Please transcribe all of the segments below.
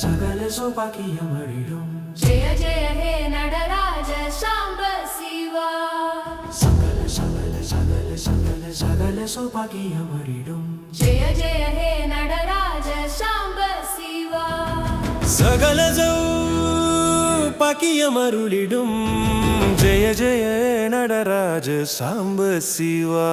సకల సుపకియమడిడు జయ జయ హే నడరాజ శాంబ శివ సకల సకల సకల సకల సకల సుపకియమడిడు జయ జయ హే నడరాజ శాంబ శివ సకల జౌ பாக்கியமருளிடும். ஜெய ஜெய நடராஜ சாம்ப சிவா.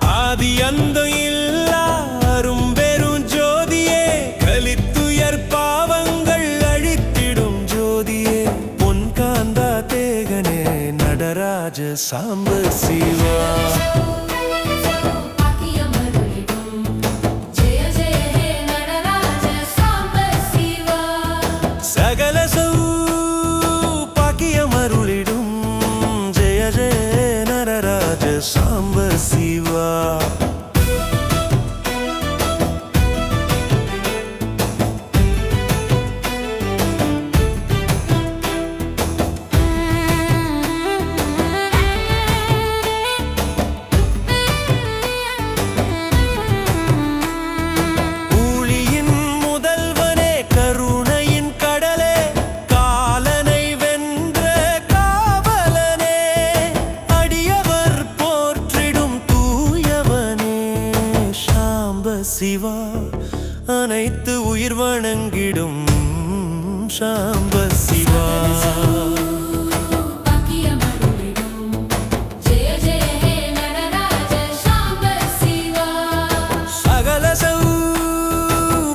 ஆதி அந்த இல்லா அரும்பெரும் ஜோதியே. கலித்துயர் பாவங்கள் அழித்திடும் ஜோதியே. பொன் காந்தா தேகனே நடராஜ சாம்ப சிவா. சிவா. உயிர் சாம்ப சிவா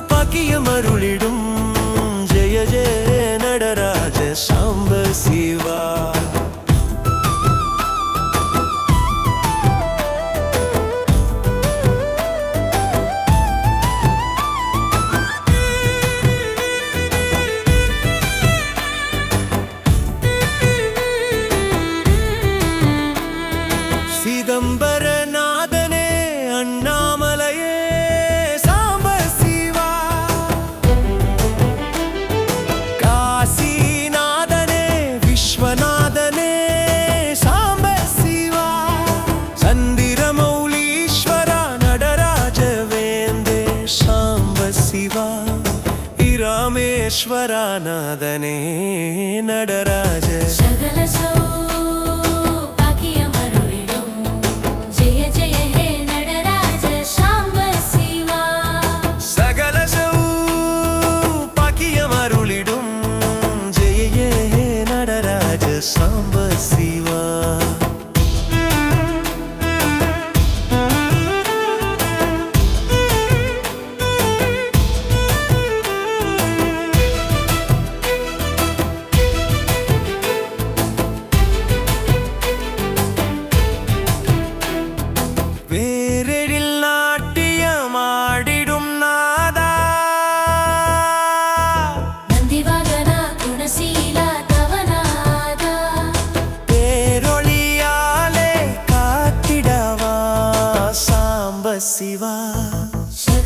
சௌபாக்கியமருளிடும். ஜெய ஜெய நடராஜ சாம்ப சிவ ಈಶ್ವರನಾದನೇ ನಡರ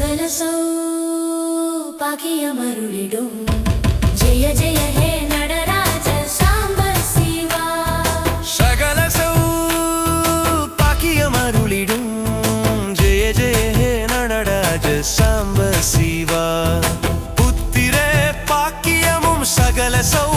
వెలసౌ పాకియ మరుడిడు జయ జయ హే నడరాజ సాంబ శివ. సగలసౌ పాకియ మరుడిడు జయ జయ హే నడరాజ సాంబ శివ. పుత్తిరే పాకియము సగలసౌ